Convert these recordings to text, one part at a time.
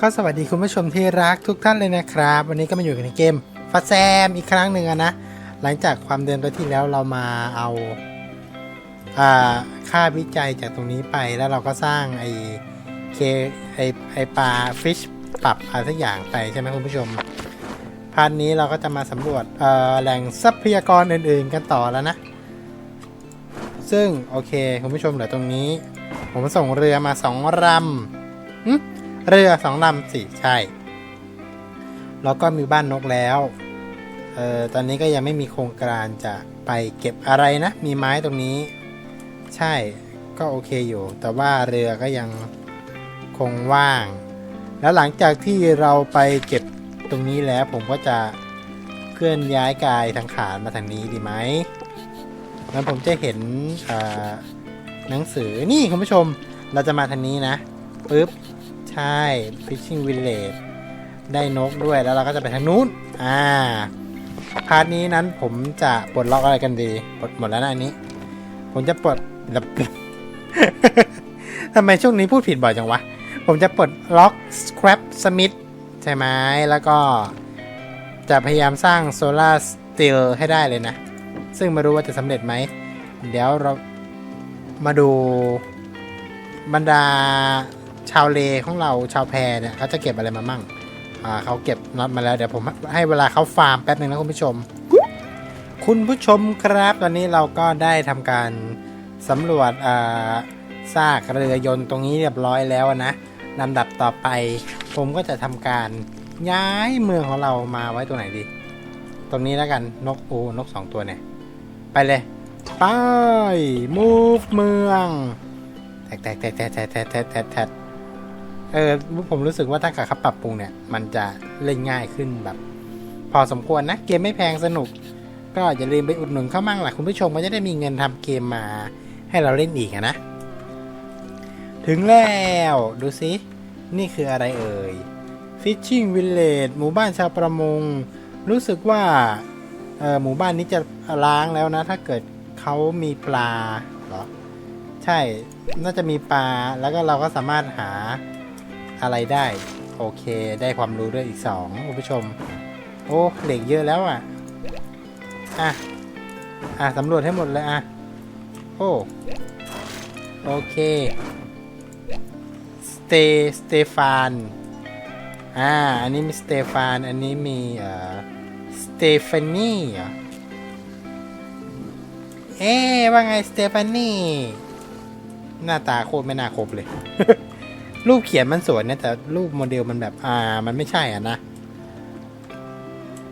ก็สวัสดีคุณผู้ชมที่รักทุกท่านเลยนะครับ วันนี้ก็มาอยู่กันในเกมฟัดแซมอีกครั้งหนึ่งนะ หลังจากความเดินไปที่แล้วเรามาเอาอ่าค่าวิจัยจากตรงนี้ไปแล้วเราก็สร้างไอเคไอไอปลาฟิชปรับอะไรสักอย่างไปใช่ไหมคุณผู้ชมพาร์ทนี้เราก็จะมาสำรวจแหล่งทรัพยากรอื่นๆกันต่อแล้วนะ ซึ่งโอเคคุณผู้ชมเหลือตรงนี้ ผมส่งเรือมาสองลำ เรือสองลำสิใช่ แล้วก็มีบ้านนกแล้วเอ่อตอนนี้ก็ยังไม่มีโครงการจะไปเก็บอะไรนะ มีไม้ตรงนี้ ใช่ก็โอเคอยู่ แต่ว่าเรือก็ยังคงว่าง แล้วหลังจากที่เราไปเก็บตรงนี้แล้ว ผมก็จะเคลื่อนย้ายกายทางขานมาทางนี้ดีไหมแล้วผมจะเห็นเออหนังสือนี่คุณผู้ชมเราจะมาทางนี้นะปึ๊บ ใช่ Fishing Village ได้นกด้วยแล้วเราก็จะไปทางนู้น อ่า พาร์ทนี้นั้นผมจะปลดล็อกอะไรกันดีปลดหมดแล้วนะอันนี้ ผมจะปลดทำไมช่วงนี้พูดผิดบ่อยจังวะ ผมจะปลดล็อก Scrap Smith ใช่ไหมแล้วก็จะพยายามสร้าง Solar Steel ให้ได้เลยนะ ซึ่งไม่รู้ว่าจะสำเร็จไหม เดี๋ยวเรามาดูบรรดา ชาวเลของเราชาวแพรเนี่ยเขาจะเก็บอะไรมามั่งอ่าเขาเก็บน็อตมาแล้วเดี๋ยวผมให้เวลาเขาฟาร์มแป๊บหนึ่งนะคุณผู้ชม คุณผู้ชมครับ ตอนนี้เราก็ได้ทำการสำรวจอ่าซากเรือยนต์ตรงนี้เรียบร้อยแล้วนะลำดับต่อไปผมก็จะทำการย้ายเมืองของเรามาไว้ตรงไหนดี ตรงนี้แล้วกันนกโอนกสองตัวเนี่ย ไปเลยไป move เมืองแตกแตกแตกแตกแตกแตกแตก เออผมรู้สึกว่าถ้าเกิดเขาปรับปรุงเนี่ย มันจะเล่นง่ายขึ้นแบบ พอสมควรนะ เกมไม่แพงสนุก ก็อย่าลืมไปอุดหนุนเข้ามั่งล่ะคุณผู้ชมก็จะได้มีเงินทำเกมมาให้เราเล่นอีกนะ ถึงแล้วดูสิ นี่คืออะไรเอ่ย Fishing Village หมู่บ้านชาวประมง รู้สึกว่าเออหมู่บ้านนี้จะล้างแล้วนะ ถ้าเกิดเขามีปลาเหรอ ใช่น่าจะมีปลาแล้วก็เราก็สามารถหา อะไรได้ โอเค ได้ความรู้ด้วยอีกสองคุณผู้ชม โอ้เหล็กเยอะแล้วอะ อะ อะสำรวจให้หมดเลยอะ โอ้โอเคสเตสเตฟานอ่า อันนี้มีสเตฟาน อันนี้มีเอ่อสเตฟานีเอเอ๊ะว่าไงสเตฟานีหน้าตาโคตรไม่น่าครบเลย รูปเขียนมันสวยนะแต่รูปโมเดลมันแบบอ่ามันไม่ใช่อะนะ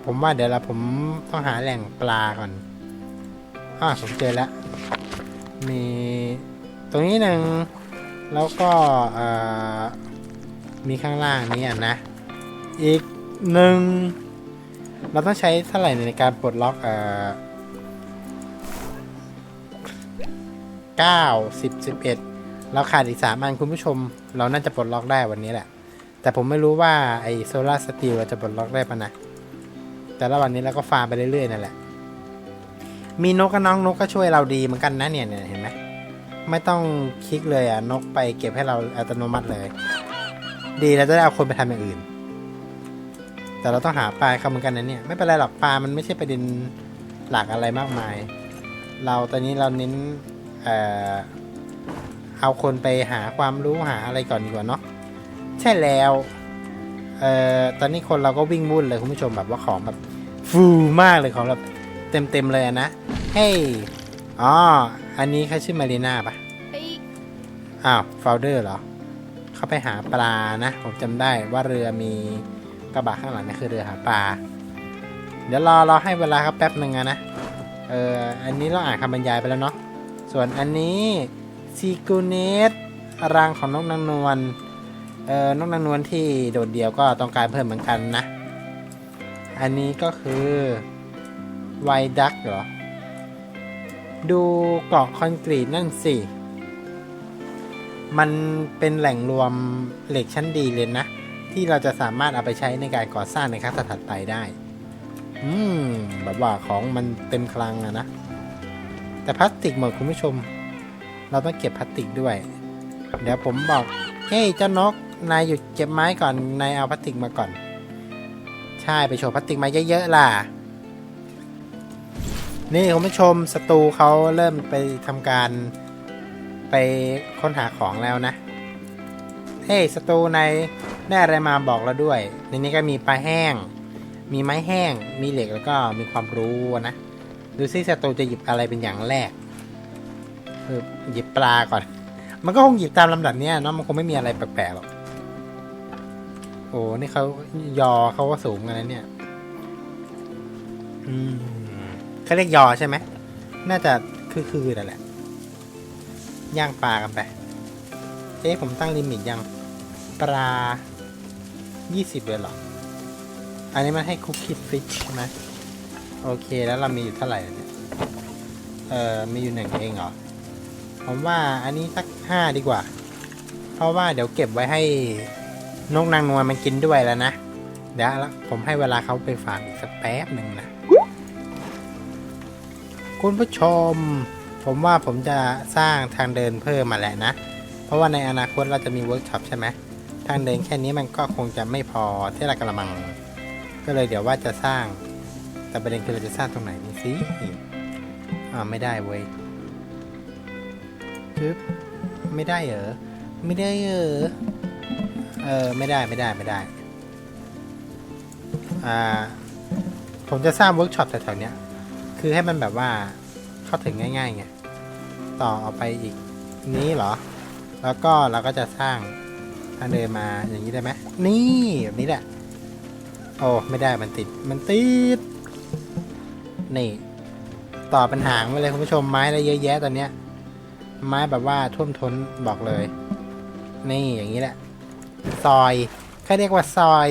ผมว่าเดี๋ยวเราผมต้องหาแหล่งปลาก่อนอ่าผมเจอแล้ว มีตรงนี้หนึ่งแล้วก็อ่อมีข้างล่างนี้อะนะ อีกหนึ่งเราต้องใช้เท่าไหร่ในการปลดล็อกเอ่อเก้าสิบสิบเอ็ด เราขาดอีกสามอันคุณผู้ชม เราน่าจะปลดล็อกได้วันนี้แหละ แต่ผมไม่รู้ว่าไอโซลาร์สตีลเราจะปลดล็อกได้ปะนะ แต่ละวันนี้เราก็ฟาร์มไปเรื่อยๆนั่นแหละ มีนกกับน้องนกก็ช่วยเราดีเหมือนกันนะเนี่ยเนี่ยเห็นไหมไม่ต้องคลิกเลยอะนกไปเก็บให้เราอัตโนมัติเลย ดีเราจะได้เอาคนไปทำอย่างอื่น แต่เราต้องหาปลาเขาเหมือนกันนะเนี่ยไม่เป็นไรหรอกปลามันไม่ใช่ประเด็นหลักอะไรมากมาย เราตอนนี้เราเน้นเอ่อ เอาคนไปหาความรู้หาอะไรก่อนดีกว่าเนาะใช่แล้วเอ่อตอนนี้คนเราก็วิ่งวุ่นเลยคุณผู้ชมแบบว่าของแบบฟูมากเลยของแบบเต็มเต็มๆเลยอะนะเฮ้ยอ๋ออันนี้เขาชื่อมารีนาปะเฮ้ยอ้าวโฟลเดอร์เหรอเขาไปหาปลานะ ผมจำได้ว่าเรือมีกระบะข้างหลังนี่คือเรือหาปลาเดี๋ยวรอเราให้เวลาครับแป๊บหนึ่งอะนะเอออันนี้เราอ่านคำบรรยายไปแล้วเนาะส่วนอันนี้ ซีกูเนสรังของนกนางนวลเอ่อนกนางนวลที่โดดเดี่ยวก็ต้องการเพิ่มเหมือนกันนะ อันนี้ก็คือไวดักเหรอ ดูเกาะคอนกรีตนั่นสิ มันเป็นแหล่งรวมเหล็กชั้นดีเลยนะ ที่เราจะสามารถเอาไปใช้ในการก่อสร้างในครั้งถัดไปได้ อืม แบบว่าของมันเต็มคลังอะนะ แต่พลาสติกหมดคุณผู้ชม เราต้องเก็บพลาสติกด้วย เดี๋ยวผมบอก เฮ้ยเจ้านก นายหยุดเก็บไม้ก่อน นายเอาพลาสติกมาก่อน ใช่ ไปโชว์พลาสติกมาเยอะๆล่ะ นี่คุณผู้ชมศัตรูเขาเริ่มไปทำการไปค้นหาของแล้วนะ เฮ้ยศัตรูนายได้อะไรมาบอกเราด้วย ในนี้ก็มีปลาแห้ง มีไม้แห้ง มีเหล็กแล้วก็มีความรู้นะ ดูซิศัตรูจะหยิบอะไรเป็นอย่างแรก เออหยิบปลาก่อน มันก็คงหยิบตามลำดับเนี้ยเนาะมันคงไม่มีอะไรแปลกๆหรอกโอ้นี่เขายอเขาก็สูงกันนะเนี่ย อืมเขาเรียกยอใช่ไหมน่าจะคือๆนั่นแหละย่างปลากันไปเอ๊ะผมตั้งลิมิตยังปลา 20เลยเหรอ อันนี้มันให้คุกคิดฟิชใช่ไหมโอเคแล้วเรามีอยู่เท่าไหร่เนี่ย เอ่อมีอยู่หนึ่งเองเหรอ ผมว่าอันนี้สักห้าดีกว่า เพราะว่าเดี๋ยวเก็บไว้ให้นกนางนวลมันกินด้วยแล้วนะ เดี๋ยวละผมให้เวลาเขาไปฝากอีกสักแป๊บหนึ่งนะ คุณผู้ชม ผมว่าผมจะสร้างทางเดินเพิ่มมาแหละนะ เพราะว่าในอนาคตเราจะมีเวิร์กช็อปใช่ไหมทางเดินแค่นี้มันก็คงจะไม่พอที่ละกระมัง ก็เลยเดี๋ยวว่าจะสร้าง แต่ประเด็นคือเราจะสร้างตรงไหนนี่สิอ่าไม่ได้เว้ย ปึ๊บไม่ได้เหรอ ไม่ได้เหรอ เออ ไม่ได้ไม่ได้ไม่ได้ อ่า ผมจะสร้างเวิร์กช็อปแถวๆเนี้ย คือให้มันแบบว่าเข้าถึงง่ายๆไง ต่อเอาไปอีกนี้เหรอ แล้วก็เราก็จะสร้างทางเดินมาอย่างนี้ได้ไหม นี่แบบนี้แหละ โอ้ไม่ได้มันติด มันติด นี่ ต่อเป็นหางไปเลยคุณผู้ชมไม้อะไรเยอะแยะตอนเนี้ย ไม้แบบว่าท่วมท้นบอกเลย นี่อย่างนี้แหละ ซอยเขาเรียกว่าซอย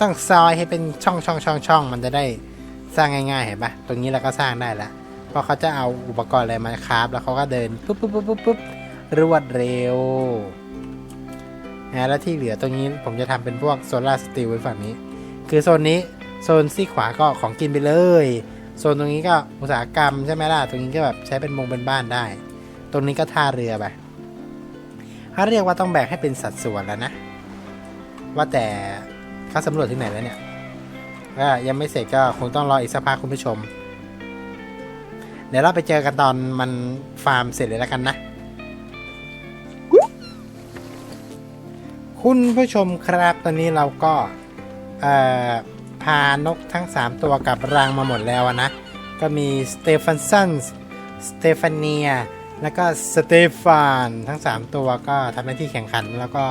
ต้องซอยให้เป็นช่องช่องช่องช่องมันจะได้สร้างง่ายๆเห็นปะตรงนี้เราก็สร้างได้ล้วเพราะเขาจะเอาอุปกรณ์อะไรมาคราฟแล้วเขาก็เดินปุ๊บปุ๊บปุ๊บปุ๊บปุ๊บรวดเร็วนะแล้วที่เหลือตรงนี้ผมจะทำเป็นพวกโซลาร์สตีลไว้ฝั่งนี้ คือโซนนี้โซนซีขวาก็ของกินไปเลย โซนตรงนี้ก็อุตสาหกรรมใช่ไหมล่ะ ตรงนี้ก็แบบใช้เป็นมงเป็นบ้านได้ ตรงนี้ก็ท่าเรือไปถ้าเรียกว่าต้องแบ่งให้เป็นสัดส่วนแล้วนะ ว่าแต่เขาสำรวจที่ไหนแล้วเนี่ยก็ยังไม่เสร็จก็คงต้องรออีกสักพักคุณผู้ชม เดี๋ยวเราไปเจอกันตอนมันฟาร์มเสร็จเลยแล้วกันนะ คุณผู้ชมครับตอนนี้เราก็เอ่อพานกทั้ง 3 ตัวกับรังมาหมดแล้วนะ ก็มีสเตฟานซันสเตฟานีย แล้วก็สเตฟานทั้ง 3 ตัวก็ทำหน้าที่แข่งขันแล้วก็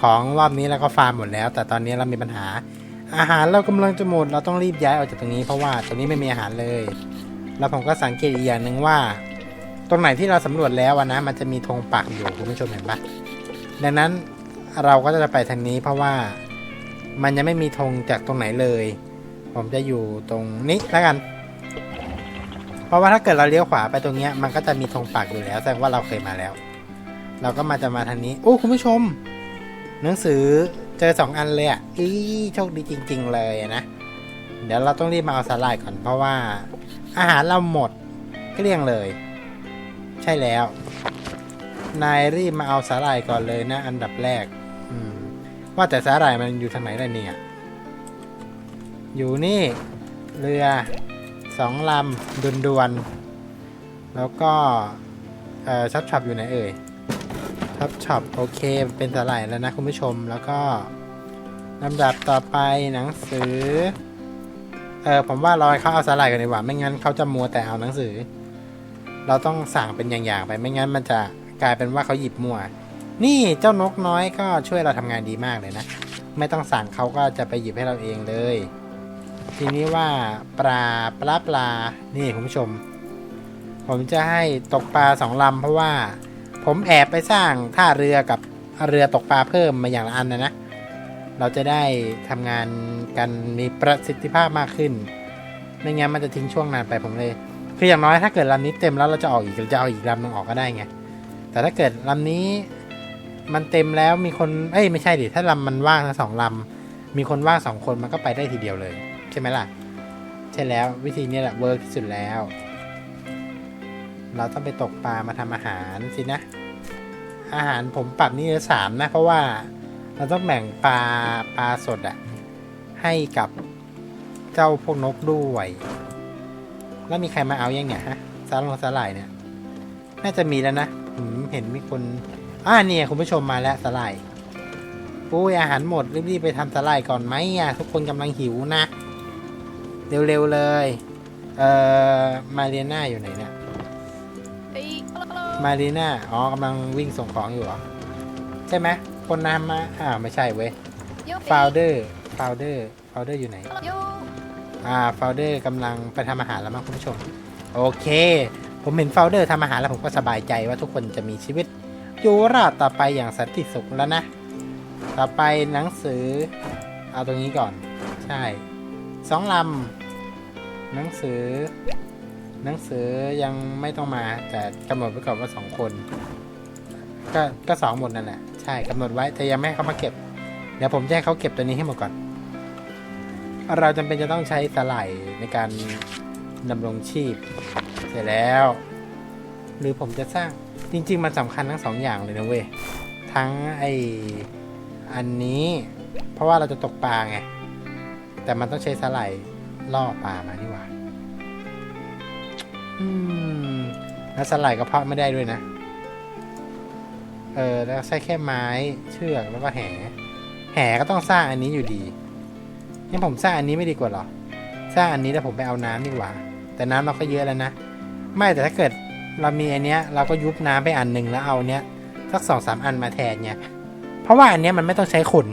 ของรอบนี้เราก็ฟาร์มหมดแล้ว แต่ตอนนี้เรามีปัญหา อาหารเรากำลังจะหมดเราต้องรีบย้ายออกจากตรงนี้เพราะว่าตรงนี้ไม่มีอาหารเลย แล้วผมก็สังเกตอีกอย่างหนึ่งว่า ตรงไหนที่เราสำรวจแล้วนะมันจะมีธงปักอยู่คุณผู้ชมเห็นปะดังนั้นเราก็จะไปทางนี้เพราะว่ามันยังไม่มีธงจากตรงไหนเลย ผมจะอยู่ตรงนี้แล้วกัน เพราะว่าถ้าเกิดเราเลี้ยวขวาไปตรงเนี้ยมันก็จะมีธงปักอยู่แล้วแสดงว่าเราเคยมาแล้ว เราก็มาจะมาทางนี้ โอ้คุณผู้ชม หนังสือเจอสองอันเลยอะอีโชคดีจริง ๆ เลยนะ เดี๋ยวเราต้องรีบมาเอาสาหร่ายก่อนเพราะว่า อาหารเราหมดเกลี้ยงเลย ใช่แล้ว นายรีบมาเอาสาหร่ายก่อนเลยนะ อันดับแรก อืม ว่าแต่สาหร่ายมันอยู่ทางไหนล่ะเนี่ย อยู่นี่ เรือ สองลำดุนดวนแล้วก็เอ่อชับฉับอยู่ไหนเอ่ยทับช็อปโอเคเป็นสาหร่ายแล้วนะคุณผู้ชมแล้วก็ลำดับต่อไปหนังสือเออผมว่ารอให้เขาเอาสาหร่ายกันดีกว่าไม่งั้นเขาจะมัวแต่เอาหนังสือ เราต้องสั่งเป็นอย่างๆไปไม่งั้นมันจะกลายเป็นว่าเขาหยิบมัวนี่เจ้านกน้อยก็ช่วยเราทำงานดีมากเลยนะ ไม่ต้องสั่งเขาก็จะไปหยิบให้เราเองเลย ทีนี้ว่าปลาปลาปลา นี่คุณผู้ชม ผมจะให้ตกปลาสองลำเพราะว่า ผมแอบไปสร้างท่าเรือกับเรือตกปลาเพิ่มมาอย่างละอันนะนะ เราจะได้ทำงานกันมีประสิทธิภาพมากขึ้น ไม่งั้นมันจะทิ้งช่วงนานไปผมเลย คืออย่างน้อยถ้าเกิดลำนี้เต็มแล้วเราจะออกอีกเราจะเอาอีกลำหนึงออกก็ได้ไง แต่ถ้าเกิดลำนี้มันเต็มแล้วมีคน เอ้ยไม่ใช่ดิ ถ้าลำมันว่างทั้งสองลำ มีคนว่างสองคนมันก็ไปได้ทีเดียวเลย ใช่ไหมล่ะ ใช่แล้ววิธีนี้แหละเวิร์กที่สุดแล้ว เราต้องไปตกปลามาทำอาหารสินะ อาหารผมปรับนี่เลสามนะ เพราะว่าเราต้องแบ่งปลาปลาสดอะให้กับเจ้าพวกนกด้วยแล้วมีใครมาเอายังเนี่ยฮะสาลงสาหร่ายเนี่ย น่าจะมีแล้วนะผมเห็นมีคนอ่าเนี่ยคุณผู้ชมมาแล้วสาหร่ายปุ้ยอาหารหมดรีบๆไปทำสาหร่ายก่อนไหมอะทุกคนกำลังหิวนะ เร็วๆเลย เอ่อ มาเรียน่าอยู่ไหนเนี่ย เอ้ยฮัลโหลมาเรียน่าอ๋อกำลังวิ่งส่งของอยู่เหรอ ใช่ไหมคนนำมาอ้าวไม่ใช่เว้ยโยฟาวเดอร์ฟาวเดอร์ฟาวเดอร์อยู่ไหนโยอ่าฟาวเดอร์กำลังไปทำอาหารแล้วมั้งคุณผู้ชมโอเคผมเห็นฟาวเดอร์ทำอาหารแล้วผมก็สบายใจว่าทุกคนจะมีชีวิตอยู่รอดต่อไปอย่างสันติสุขแล้วนะต่อไปหนังสือเอาตรงนี้ก่อนใช่สองลำ หนังสือ หนังสือยังไม่ต้องมา แต่กำหนดไว้ก่อนว่าสองคน ก็ก็สองหมดนั่นแหละใช่กำหนดไว้แต่ยังไม่ให้เขามาเก็บ เดี๋ยวผมจะให้เขาเก็บตัวนี้ให้หมดก่อน เราจำเป็นจะต้องใช้สไลด์ในการดำรงชีพ เสร็จแล้ว หรือผมจะสร้างจริง ๆ มันสำคัญทั้งสองอย่างเลยนะเว้ยทั้งไออันนี้ เพราะว่าเราจะตกปลาไงแต่มันต้องใช้สไลด์ล่อปลามานี่หว่า อืมแล้วสไลด์ก็เพาะไม่ได้ด้วยนะ เออ แล้วใช้แค่ไม้เชือกแล้วก็แห แหก็ต้องสร้างอันนี้อยู่ดีงั้นผมสร้างอันนี้ไม่ดีกว่าหรอ สร้างอันนี้แล้วผมไปเอาน้ำดีกว่า แต่น้ำเราก็เยอะแล้วนะ ไม่แต่ถ้าเกิดเรามีอันเนี้ย เราก็ยุบน้ำไปอันหนึ่งแล้วเอาเนี้ยสักสองสามอันมาแทนเนี่ย เพราะว่าอันเนี้ยมันไม่ต้องใช้คน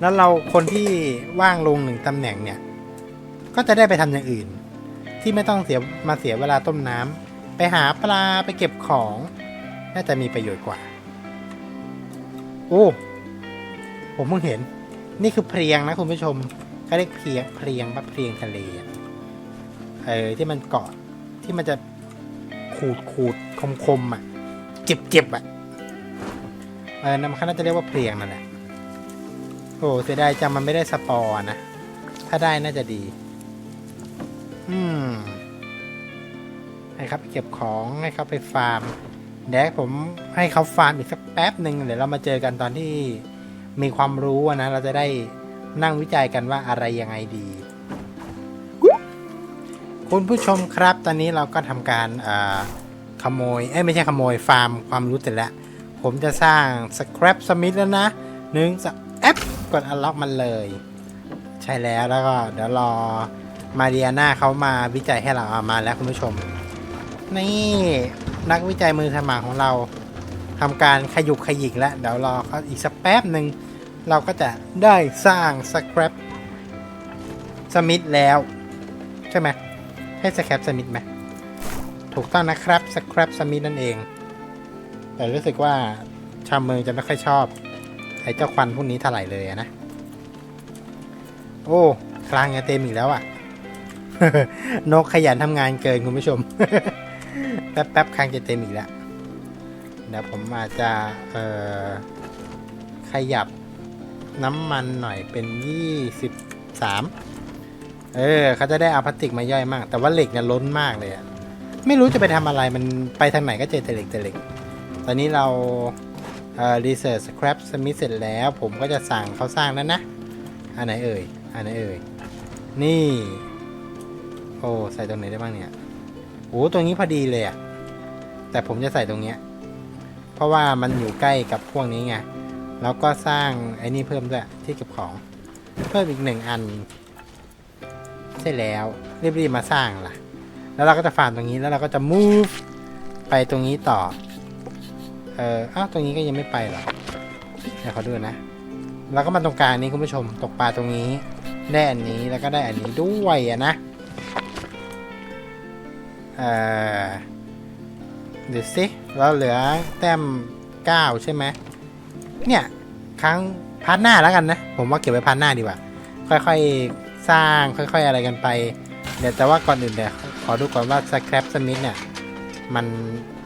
แล้วเราคนที่ว่างลงหนึ่งตำแหน่งเนี่ย ก็จะได้ไปทำอย่างอื่น ที่ไม่ต้องเสียมาเสียเวลาต้มน้ำไปหาปลาไปเก็บของ น่าจะมีประโยชน์กว่า โอ้ผมเพิ่งเห็น นี่คือเพลียงนะคุณผู้ชมก็เรียกเพลียงเพลียงปะเพลียงทะเลเออที่มันเกาะที่มันจะขูดขูดคมคมอะ เจ็บเจ็บอะเออนั่นมันน่าจะเรียกว่าเพลียงนั่นแหละโอ้เสียดายจังมันไม่ได้สปอร์นะ ถ้าได้น่าจะดี อืม ให้เขาไปเก็บของ ให้เขาไปฟาร์มเดี๋ยวผมให้เขาฟาร์มอีกสักแป๊บหนึ่งเดี๋ยวเรามาเจอกันตอนที่มีความรู้นะ เราจะได้นั่งวิจัยกันว่าอะไรยังไงดี คุณผู้ชมครับ ตอนนี้เราก็ทำการขโมย เอ้ยไม่ใช่ขโมยฟาร์มความรู้เสร็จแล้ว ผมจะสร้าง scrap smith แล้วนะหนึ่งสแอปกด unlock มันเลย ใช่แล้วแล้วก็เดี๋ยวรอ มาเรียนาเขามาวิจัยให้เราเอามาแล้วคุณผู้ชม นี่นักวิจัยมือสมัครของเราทำการขยุกขยิกแล้วเดี๋ยวรอเขาอีกสักแป๊บหนึ่งเราก็จะได้สร้างสครับสมิธแล้ว ใช่ไหมให้สครับสมิธไหมถูกต้องนะครับสครับสมิธนั่นเอง แต่รู้สึกว่าชาวเมืองจะไม่ค่อยชอบไอ้เจ้าควันพวกนี้เท่าไหร่เลยนะ โอ้คลางจะเต็มอีกแล้วอะ นกขยันทำงานเกินคุณผู้ชมแป๊บแป๊บๆคางจะเต็มอีกแล้วเดี๋ยวผมอาจจะขยับน้ำมันหน่อยเป็นยี่สิบสามเออเขาจะได้เอาพลาสติกมาย่อยมาก แต่ว่าเหล็กเนี่ยล้นมากเลยอะไม่รู้จะไปทำอะไรมันไปทางไหนก็เจอแต่เหล็กแต่เหล็ก ตอนนี้เราเอ่อรีเสิร์ชสครับสมิธเสร็จแล้ว ผมก็จะสั่งเขาสร้างแล้วนะ อันไหนเอ่ย อันไหนเอ่ย นี่ อ้ใส่ตรงไหนได้บ้างเนี่ยโอ้ตรงนี้พอดีเลยอะแต่ผมจะใส่ตรงเนี้ย เพราะว่ามันอยู่ใกล้กับพวกนี้ไงแล้วก็สร้างไอ้นี่เพิ่มด้วยที่เก็บของ เพิ่มอีกหนึ่งอันใช่แล้วรีบๆมาสร้างล่ะ แล้วเราก็จะฟาร์มตรงนี้แล้วเราก็จะ move ไปตรงนี้ต่อ เอออ้าวตรงนี้ก็ยังไม่ไปหรอเดี๋ยวเขาดูนะ แล้วก็มาตรงกลางนี้คุณผู้ชมตกปลาตรงนี้ได้อันนี้แล้วก็ได้อันนี้ด้วยอะนะ เอ่อดูสิเราเหลือแต้มเก้าใช่ไหมเนี่ย ครั้งพาร์ทหน้าแล้วกันนะ ผมว่าเก็บไว้พาร์ทหน้าดีกว่า ค่อยๆ สร้างค่อยๆ อะไรกันไป เดี๋ยวแต่ว่าก่อนอื่นเดี๋ยวขอดูก่อนว่าสครับสมิธเนี่ย มัน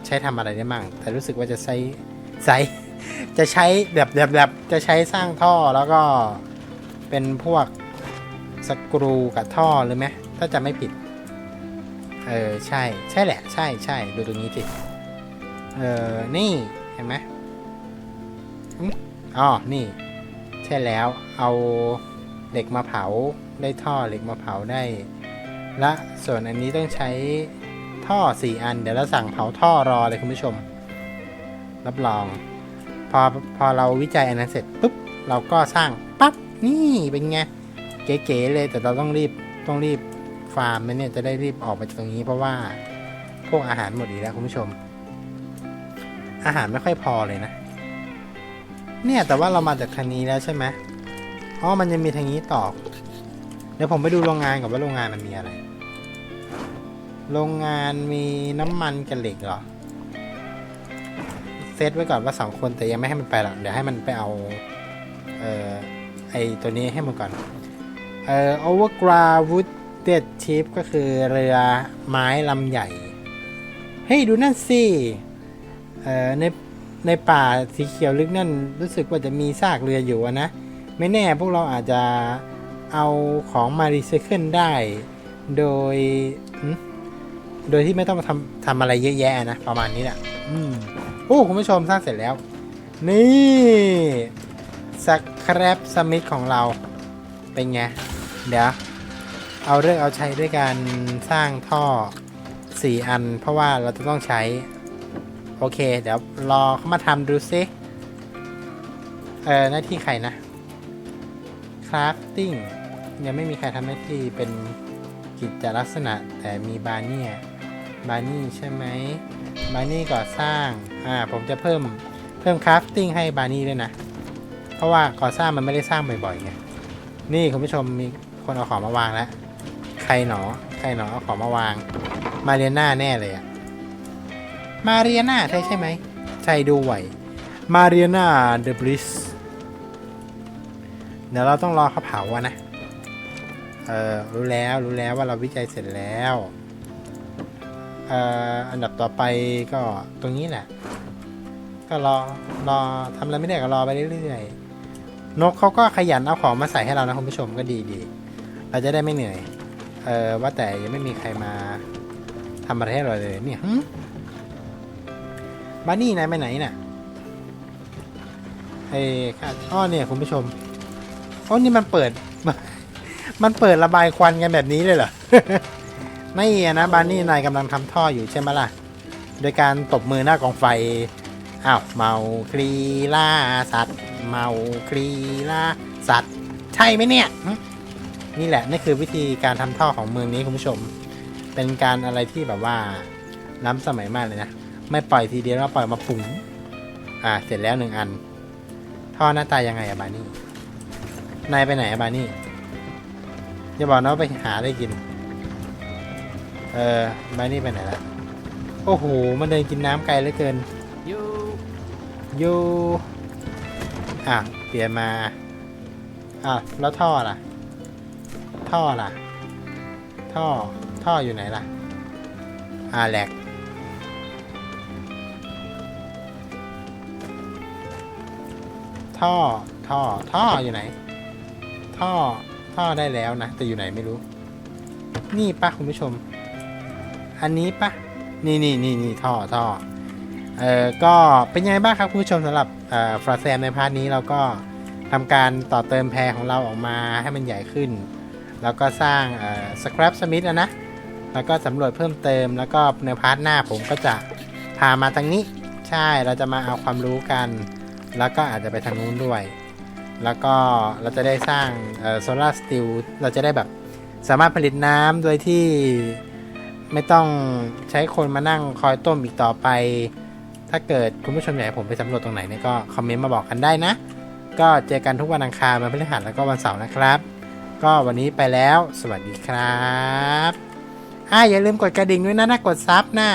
ใช้ทำอะไรได้มั่ง แต่รู้สึกว่าจะใช้ใช้จะใช้แบบแบบแบบจะใช้สร้างท่อแล้วก็เป็นพวกสกรูกับท่อหรือไหมถ้าจะไม่ผิด เออใช่ใช่แหละ ใช่ใช่ดูตรงนี้สิเออนี่เห็นไหมอืมอ๋อนี่ ใช่แล้วเอาเหล็กมาเผาได้ท่อเหล็กมาเผาได้ และส่วนอันนี้ต้องใช้ท่อ 4 อัน เดี๋ยวเราสั่งเผาท่อรอเลยคุณผู้ชม รับรอง พอพอเราวิจัยอันนั้นเสร็จปุ๊บเราก็สร้างปั๊บนี่เป็นไงเก๋ๆเลยแต่เราต้องรีบต้องรีบ ฟาร์มนะเนี่ยจะได้รีบออกมาจากตรงนี้เพราะว่าพวกอาหารหมดอีกแล้วคุณผู้ชม อาหารไม่ค่อยพอเลยนะ เนี่ยแต่ว่าเรามาจากทางนี้แล้วใช่ไหมอ๋อมันยังมีทางนี้ต่อ เดี๋ยวผมไปดูโรงงานก่อนว่าโรงงานมันมีอะไร โรงงานมีน้ำมันกับเหล็กเหรอเซตไว้ก่อนว่าสองคนแต่ยังไม่ให้มันไปหรอกเดี๋ยวให้มันไปเอาเอ่อไอตัวนี้ให้มันก่อนเอ่อ overground wooded ship ก็คือเรือไม้ลำใหญ่ เฮ้ย ดูนั่นสิเอ่อในในป่าสีเขียวลึกนั่นรู้สึกว่าจะมีซากเรืออยู่อะนะ ไม่แน่พวกเราอาจจะเอาของมารีไซเคิลได้ โดยหึโดยที่ไม่ต้องมาทำทำอะไรเยอะแยะนะ ประมาณนี้แหละอืมโอ้ คุณผู้ชมสร้างเสร็จแล้ว นี่สครับสมิธของเรา เป็นไง เดี๋ยว เอาเรื่องเอาใช้ด้วยการสร้างท่อ 4 อัน เพราะว่าเราจะต้องใช้ โอเค เดี๋ยวรอเขามาทำดูซิเออหน้าที่ใครนะ crafting ยังไม่มีใครทำหน้าที่เป็นกิจลักษณะแต่มีบาร์นี่บาร์นี่ใช่ไหมบาร์นี่ก่อสร้างอ่าผมจะเพิ่มเพิ่ม crafting ให้บาร์นี่ด้วยนะ เพราะว่าก่อสร้างมันไม่ได้สร้างบ่อยๆไงนี่คุณผู้ชมมีคนเอาของมาวางแล้ว รหนอ ใครหนอเอาของมาวาง มาเรียนาแน่เลยอะมาเรียนาใช่ใช่ไหม ใช่ดูไหว มาเรียนาเดอะบริส เดี๋ยวเราต้องรอเขาเผาอะนะ เออรู้แล้วรู้แล้วว่าเราวิจัยเสร็จแล้วเอ่ออันดับต่อไปก็ตรงนี้แหละ ก็รอรอทำอะไรไม่ได้ก็รอไปเรื่อยๆนกเขาก็ขยันเอาของมาใส่ให้เรานะคุณผู้ชมก็ดีดี เราจะได้ไม่เหนื่อย เออว่าแต่ยังไม่มีใครมาทำอะไรให้เราเลยเนี่ยบ้านนี่นายไปไหนน่ะเอ้ค่ะอ้อเนี่ยคุณผู้ชมอ๋อนี่มันเปิด มันเปิดระบายควันกันแบบนี้เลยเหรอไม่นะบานนี่นายกำลังทำท่ออยู่ใช่ไหมล่ะ โดยการตบมือหน้ากองไฟอ้าวเมาคลีล่าสัตว์ เมาคลีล่าสัตว์ ใช่ไหมเนี่ย นี่แหละนี่คือวิธีการทำท่อของเมืองนี้คุณผู้ชม เป็นการอะไรที่แบบว่าล้ำสมัยมากเลยนะ ไม่ปล่อยทีเดียวแล้วปล่อยมาปุ๋งอ่า เสร็จแล้วหนึ่งอัน ท่อหน้าตายังไงอะบานี่ นายไปไหนอะบานี่ อย่าบอกนะว่าไปหาอะไรกิน เออบานี่ไปไหนละโอ้โห มันเดินกินน้ำไกลเหลือเกินยูยูอะ เปลี่ยนมา อะ แล้วท่อล่ะ ท่อล่ะ ท่อ ท่ออยู่ไหนล่ะอ่าแหลกท่อ ท่อ ท่ออยู่ไหน ท่อ ท่อได้แล้วนะ แต่อยู่ไหนไม่รู้ นี่ปะคุณผู้ชม อันนี้ปะนี่นี่นี่นี่ท่อ ท่อ เอ่อ ก็เป็นยังไงบ้างครับคุณผู้ชมสำหรับเอ่อฟราแซมในพาร์ทนี้เราก็ทำการต่อเติมแพรของเราออกมาให้มันใหญ่ขึ้น แล้วก็สร้างสครับสมิธนะนะ แล้วก็สำรวจเพิ่มเติม แล้วก็ในพาร์ทหน้าผมก็จะพามาทางนี้ ใช่ เราจะมาเอาความรู้กัน แล้วก็อาจจะไปทางนู้นด้วย แล้วก็เราจะได้สร้างโซลาร์สติล เราจะได้แบบสามารถผลิตน้ำโดยที่ไม่ต้องใช้คนมานั่งคอยต้มอีกต่อไป ถ้าเกิดคุณผู้ชมอยากให้ผมไปสำรวจตรงไหนเนี่ยก็คอมเมนต์มาบอกกันได้นะ ก็เจอกันทุกวันอังคารวันพฤหัสแล้วก็วันเสาร์นะครับ ก็วันนี้ไปแล้ว สวัสดีครับอ่าอย่าลืมกดกระดิ่งด้วยนะนะกดซับนะ